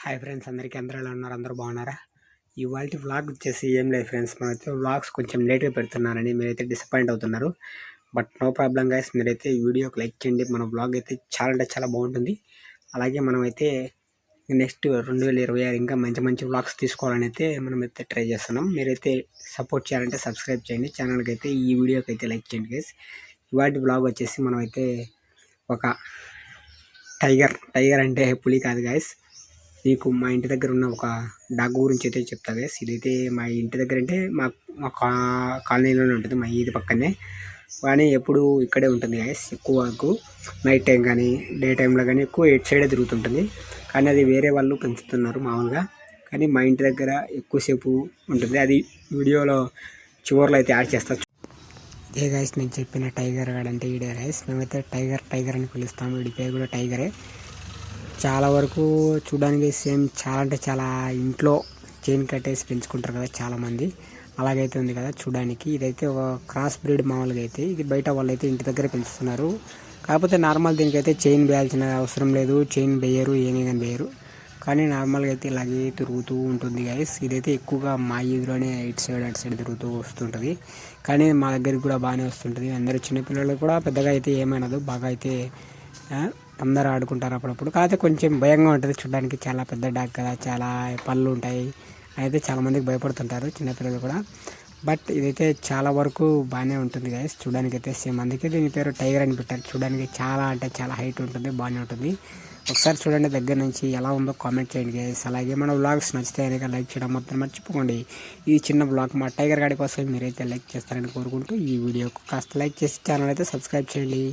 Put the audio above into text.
Hi friends అందరికీ అందరూ ఎలా ఉన్నారు? అందరూ బాగున్నారా? ఇవాళ వ్లాగ్ వచ్చేసి ఏం లేదు ఫ్రెండ్స్. మనైతే వ్లాగ్స్ కొంచెం లేట్గా పెడుతున్నారని మీరైతే డిసప్పాయింట్ అవుతున్నారు. బట్ నో ప్రాబ్లం గైస్ మీరైతే వీడియోకి లైక్ చేయండి. మన వ్లాగ్ అయితే చాలా అంటే చాలా బాగుంటుంది. అలాగే మనమైతే నెక్స్ట్ రెండు వేల ఇరవై ఆరు ఇంకా మంచి మంచి వ్లాగ్స్ తీసుకోవాలని అయితే మనమైతే ట్రై చేస్తున్నాం. మీరైతే సపోర్ట్ చేయాలంటే సబ్స్క్రైబ్ చేయండి. ఛానల్కి అయితే ఈ వీడియోకి అయితే లైక్ చేయండి గైస్ ఇవాటి వ్లాగ్ వచ్చేసి మనమైతే ఒక టైగర్ టైగర్ అంటే పులి కాదు గాయస్ మీకు మా ఇంటి దగ్గర ఉన్న ఒక డాగ్ గురించి అయితే చెప్తా గైస్ ఇదైతే మా ఇంటి దగ్గర అంటే మా మా కా కాలనీలోనే ఉంటుంది మా ఇది పక్కనే. కానీ ఎప్పుడు ఇక్కడే ఉంటుంది గాయస్ ఎక్కువ వరకు. నైట్ టైం కానీ డే టైంలో కానీ ఎక్కువ ఎయిట్ సైడే తిరుగుతుంటుంది. కానీ అది వేరే వాళ్ళు పెంచుతున్నారు మామూలుగా. కానీ మా ఇంటి దగ్గర ఎక్కువసేపు ఉంటుంది. అది వీడియోలో చివరిలో అయితే యాడ్ చేస్తా. ఇదే గైస్ నేను చెప్పిన టైగర్ గాడ్ అంటే ఈడే గైస్ మేమైతే టైగర్ టైగర్ అని పిలుస్తాము. వీడి పేరు కూడా టైగరే. చాలా వరకు చూడడానికి సేమ్ చాలా అంటే చాలా ఇంట్లో చైన్ కట్టేసి పెంచుకుంటారు కదా చాలామంది. అలాగైతే ఉంది కదా చూడడానికి. ఇదైతే ఒక క్రాస్ బ్రీడ్ మామూలుగా అయితే. ఇది బయట వాళ్ళైతే ఇంటి దగ్గర పెంచుతున్నారు. కాకపోతే నార్మల్ దీనికైతే చైన్ వేయాల్సిన అవసరం లేదు. చైన్ వేయరు ఏమీ కానీ వేయరు. కానీ నార్మల్గా అయితే ఇలాగే తిరుగుతూ ఉంటుంది గైస్ ఇదైతే ఎక్కువగా మా ఈదులోనే ఇటు సైడ్ అటు సైడ్ తిరుగుతూ వస్తుంటుంది. కానీ మా దగ్గరికి కూడా బాగానే వస్తుంటుంది. అందరూ చిన్నపిల్లలు కూడా పెద్దగా అయితే ఏమైనదు. బాగా అయితే అందరూ ఆడుకుంటారు అప్పుడప్పుడు. కాకపోతే కొంచెం భయంగా ఉంటుంది చూడడానికి. చాలా పెద్ద డాగ్ కదా చాలా పళ్ళు ఉంటాయి. అయితే చాలామందికి భయపడుతుంటారు చిన్నపిల్లలు కూడా. బట్ ఇదైతే చాలా వరకు బాగానే ఉంటుంది గైస్ చూడడానికి అయితే సేమ్ అందుకే దీని పేరు టైగర్ అని పెట్టారు. చూడడానికి చాలా అంటే చాలా హైట్ ఉంటుంది బాగానే ఉంటుంది. ఒకసారి చూడండి దగ్గర నుంచి ఎలా ఉందో కామెంట్ చేయండి గైస్ అలాగే మన వ్లాగ్స్ నచ్చితే కనుక లైక్ చేయడం మొత్తం మర్చిపోకండి. ఈ చిన్న బ్లాగ్ మా టైగర్ గాడి కోసం మీరైతే లైక్ చేస్తారని కోరుకుంటూ ఈ వీడియోకు కాస్త లైక్ చేసి ఛానల్ అయితే సబ్స్క్రైబ్ చేయండి.